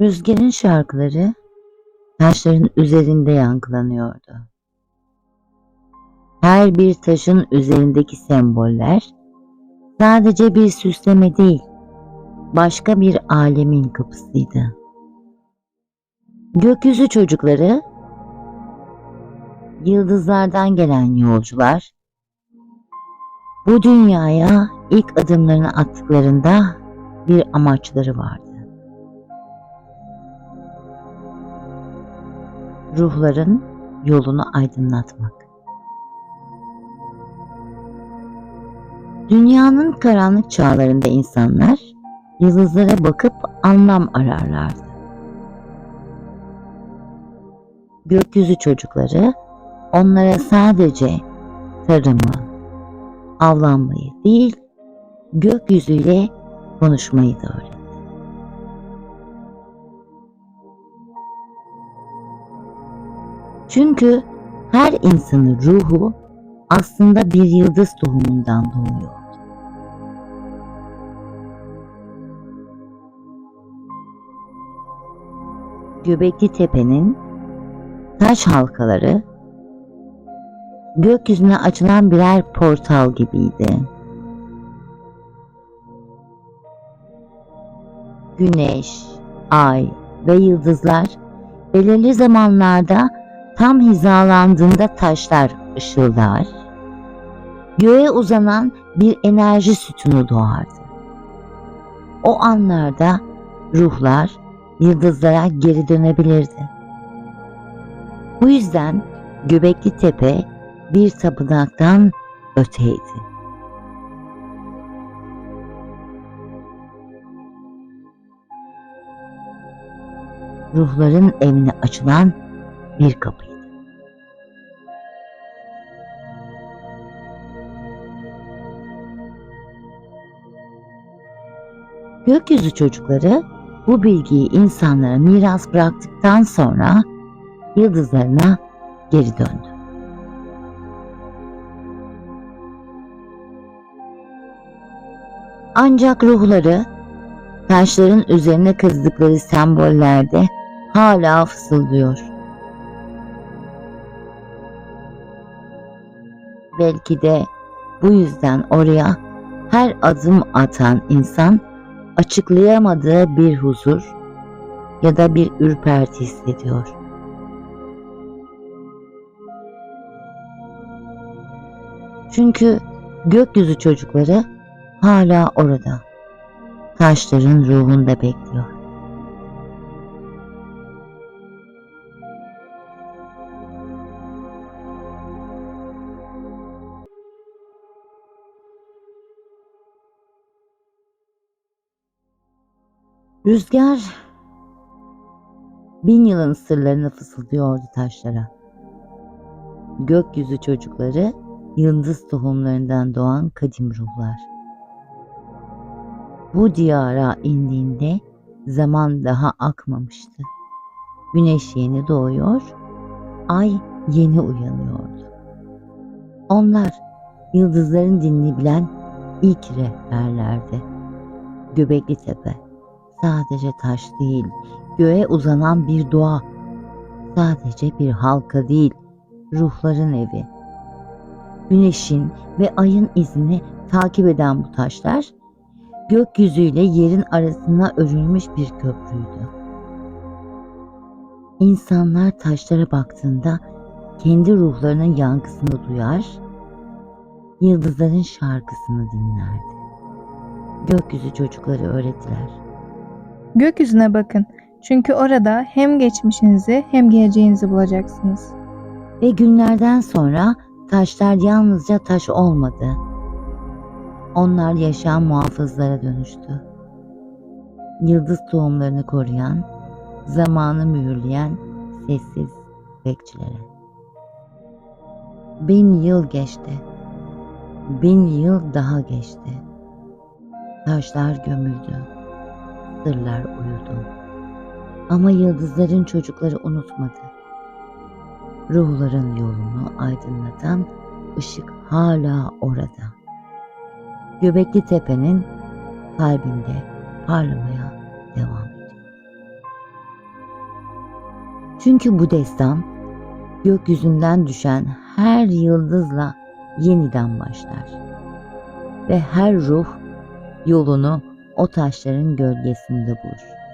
Rüzgarın şarkıları taşların üzerinde yankılanıyordu. Her bir taşın üzerindeki semboller sadece bir süsleme değil, başka bir alemin kapısıydı. Gökyüzü çocukları, yıldızlardan gelen yolcular, bu dünyaya ilk adımlarını attıklarında bir amaçları vardı. Ruhların yolunu aydınlatmak. Dünyanın karanlık çağlarında insanlar yıldızlara bakıp anlam ararlardı. Gökyüzü çocukları onlara sadece tarımı, avlanmayı değil, gökyüzüyle konuşmayı da öğretti. Çünkü her insanın ruhu aslında bir yıldız tohumundan doğuyor. Göbekli Tepe'nin taş halkaları gökyüzüne açılan birer portal gibiydi. Güneş, ay ve yıldızlar belirli zamanlarda tam hizalandığında taşlar ışıldar, göğe uzanan bir enerji sütunu doğardı. O anlarda ruhlar yıldızlara geri dönebilirdi. Bu yüzden Göbekli Tepe bir tapınaktan öteydi. Ruhların evine açılan bir kapıydı. Gökyüzü çocukları bu bilgiyi insanlara miras bıraktıktan sonra yıldızlarına geri döndü. Ancak ruhları taşların üzerine kazdıkları sembollerde hala fısıldıyor. Belki de bu yüzden oraya her adım atan insan açıklayamadığı bir huzur ya da bir ürperti hissediyor. Çünkü gökyüzü çocukları hala orada. Taşların ruhunda bekliyor. Rüzgar bin yılın sırlarını fısıldıyordu taşlara. Gökyüzü çocukları yıldız tohumlarından doğan kadim ruhlar. Bu diyara indiğinde zaman daha akmamıştı. Güneş yeni doğuyor, ay yeni uyanıyordu. Onlar yıldızların dinini bilen ilk rehberlerdi. Göbekli Tepe sadece taş değil, göğe uzanan bir doğa. Sadece bir halka değil, ruhların evi. Güneşin ve ayın izini takip eden bu taşlar, gökyüzüyle yerin arasına örülmüş bir köprüydü. İnsanlar taşlara baktığında kendi ruhlarının yankısını duyar, yıldızların şarkısını dinlerdi. Gökyüzü çocukları öğrettiler. Gökyüzüne bakın. Çünkü orada hem geçmişinizi hem geleceğinizi bulacaksınız. Ve günlerden sonra taşlar yalnızca taş olmadı. Onlar yaşam muhafızlara dönüştü. Yıldız tohumlarını koruyan, zamanı mühürleyen sessiz bekçilere. Bin yıl geçti. Bin yıl daha geçti. Taşlar gömüldü. Sırlar uyudu. Ama yıldızların çocukları unutmadı. Ruhların yolunu aydınlatan ışık hala orada. Göbekli Tepe'nin kalbinde parlamaya devam ediyor. Çünkü bu destan gökyüzünden düşen her yıldızla yeniden başlar. Ve her ruh yolunu o taşların gölgesinde bulur.